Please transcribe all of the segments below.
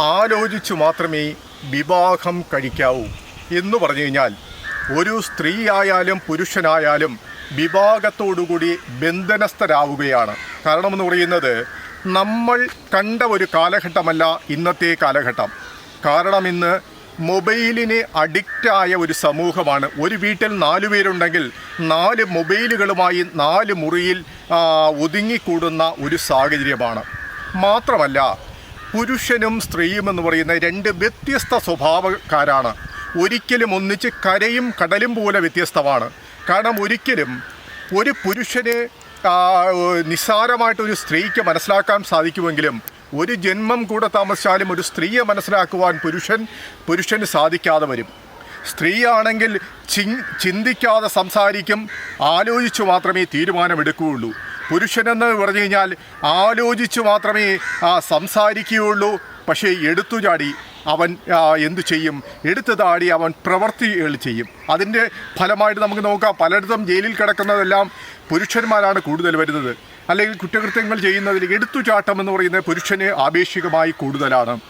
ആലോചിച്ചു മാത്രമേ വിവാഹം കഴിക്കാവൂ എന്ന് പറഞ്ഞു കഴിഞ്ഞാൽ ഒരു സ്ത്രീയായാലും പുരുഷനായാലും വിവാഹത്തോടുകൂടി ബന്ധനസ്ഥരാവുകയാണ്. കാരണമെന്ന് പറയുന്നത് നമ്മൾ കണ്ട ഒരു കാലഘട്ടമല്ല ഇന്നത്തെ കാലഘട്ടം. കാരണം ഇന്ന് മൊബൈലിന് അഡിക്റ്റായ ഒരു സമൂഹമാണ്. ഒരു വീട്ടിൽ നാലു പേരുണ്ടെങ്കിൽ നാല് മൊബൈലുകളുമായി നാല് മുറിയിൽ ഒതുങ്ങിക്കൂടുന്ന ഒരു സാഹചര്യമാണ്. മാത്രമല്ല പുരുഷനും സ്ത്രീയും എന്ന് പറയുന്ന രണ്ട് വ്യത്യസ്ത സ്വഭാവക്കാരാണ്. ഒരിക്കലും ഒന്നിച്ച് കരയും കടലും പോലെ വ്യത്യസ്തമാണ്. കാരണം ഒരിക്കലും ഒരു പുരുഷന് നിസ്സാരമായിട്ട് ഒരു സ്ത്രീക്ക് മനസ്സിലാക്കാൻ സാധിക്കുമെങ്കിലും ഒരു ജന്മം കൂടെ താമസിച്ചാലും ഒരു സ്ത്രീയെ മനസ്സിലാക്കുവാൻ പുരുഷൻ പുരുഷന് സാധിക്കാതെ വരും. സ്ത്രീയാണെങ്കിൽ ചിന്തിക്കാതെ സംസാരിക്കും ആലോചിച്ചു മാത്രമേ തീരുമാനമെടുക്കുകയുള്ളൂ. പുരുഷനെന്ന് പറഞ്ഞു കഴിഞ്ഞാൽ ആലോചിച്ച് മാത്രമേ സംസാരിക്കുകയുള്ളൂ. പക്ഷേ എടുത്തു ചാടി അവൻ എന്തു ചെയ്യും? എടുത്തു താടി അവൻ പ്രവർത്തികൾ ചെയ്യും. അതിന്റെ ഫലമായിട്ട് നമുക്ക് നോക്കാം. പലയിടത്തും ജയിലിൽ കിടക്കുന്നതെല്ലാം പുരുഷന്മാരാണ് കൂടുതൽ വരുന്നത്. അല്ലെങ്കിൽ കുറ്റകൃത്യങ്ങൾ ചെയ്യുന്നതിൽ എടുത്തുചാട്ടം എന്ന് പറയുന്നത് പുരുഷന് ആപേക്ഷികമായി കൂടുതലാണ്.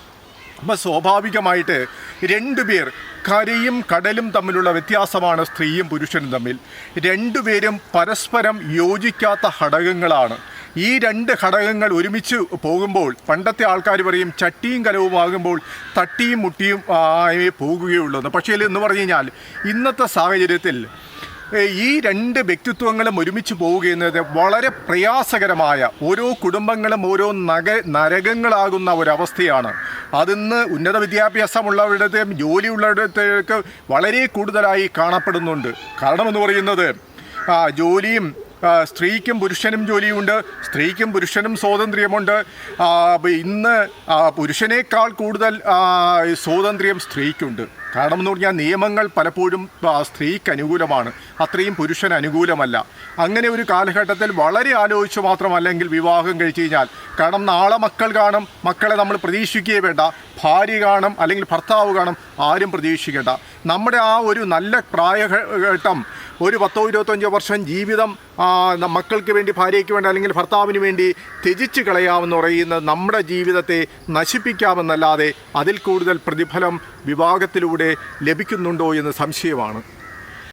അപ്പം സ്വാഭാവികമായിട്ട് രണ്ടുപേർ കരയും കടലും തമ്മിലുള്ള വ്യത്യാസമാണ് സ്ത്രീയും പുരുഷനും തമ്മിൽ. രണ്ടുപേരും പരസ്പരം യോജിക്കാത്ത ഘടകങ്ങളാണ്. ഈ രണ്ട് ഘടകങ്ങൾ ഒരുമിച്ച് പോകുമ്പോൾ പണ്ടത്തെ ആൾക്കാർ പറയും ചട്ടിയും കലവും ആകുമ്പോൾ തട്ടിയും മുട്ടിയും ആയി പോകുകയുള്ളൂ. പക്ഷേ എന്ന് പറഞ്ഞു കഴിഞ്ഞാൽ ഇന്നത്തെ സാഹചര്യത്തിൽ ഈ രണ്ട് വ്യക്തിത്വങ്ങളും ഒരുമിച്ച് പോവുക എന്നത് വളരെ പ്രയാസകരമായ ഓരോ കുടുംബങ്ങളും ഓരോ നഗ നരകങ്ങളാകുന്ന ഒരവസ്ഥയാണ്. അതിന്ന് ഉന്നത വിദ്യാഭ്യാസമുള്ളവരുടെയും ജോലിയുള്ളവരുടെയൊക്കെ വളരെ കൂടുതലായി കാണപ്പെടുന്നുണ്ട്. കാരണം എന്ന് പറയുന്നത് ജോലിയും സ്ത്രീക്കും പുരുഷനും ജോലിയുണ്ട് സ്ത്രീക്കും പുരുഷനും സ്വാതന്ത്ര്യമുണ്ട്. ഇന്ന് പുരുഷനേക്കാൾ കൂടുതൽ സ്വാതന്ത്ര്യം സ്ത്രീക്കുണ്ട്. കാരണം എന്ന് പറഞ്ഞാൽ നിയമങ്ങൾ പലപ്പോഴും സ്ത്രീക്ക് അനുകൂലമാണ്. അത്രയും പുരുഷൻ അനുകൂലമല്ല. അങ്ങനെ ഒരു കാലഘട്ടത്തിൽ വളരെ ആലോചിച്ച് മാത്രമല്ലെങ്കിൽ വിവാഹം കഴിച്ചു കഴിഞ്ഞാൽ കാരണം നാളെ മക്കൾ കാണും മക്കളെ നമ്മൾ പ്രതീക്ഷിക്കുകയേ വേണ്ട. ഭാര്യ കാണും അല്ലെങ്കിൽ ഭർത്താവ് കാണും ആരും പ്രതീക്ഷിക്കേണ്ട. നമ്മുടെ ആ ഒരു നല്ല പ്രായഘട്ടം ഒരു പത്തോ ഇരുപത്തഞ്ചോ വർഷം ജീവിതം മക്കൾക്ക് വേണ്ടി ഭാര്യയ്ക്ക് വേണ്ടി അല്ലെങ്കിൽ ഭർത്താവിന് വേണ്ടി ത്യജിച്ച് കളയാമെന്ന് പറയുന്നത് നമ്മുടെ ജീവിതത്തെ നശിപ്പിക്കാമെന്നല്ലാതെ അതിൽ കൂടുതൽ പ്രതിഫലം വിവാഹത്തിലൂടെ ലഭിക്കുന്നുണ്ടോ എന്ന് സംശയമാണ്.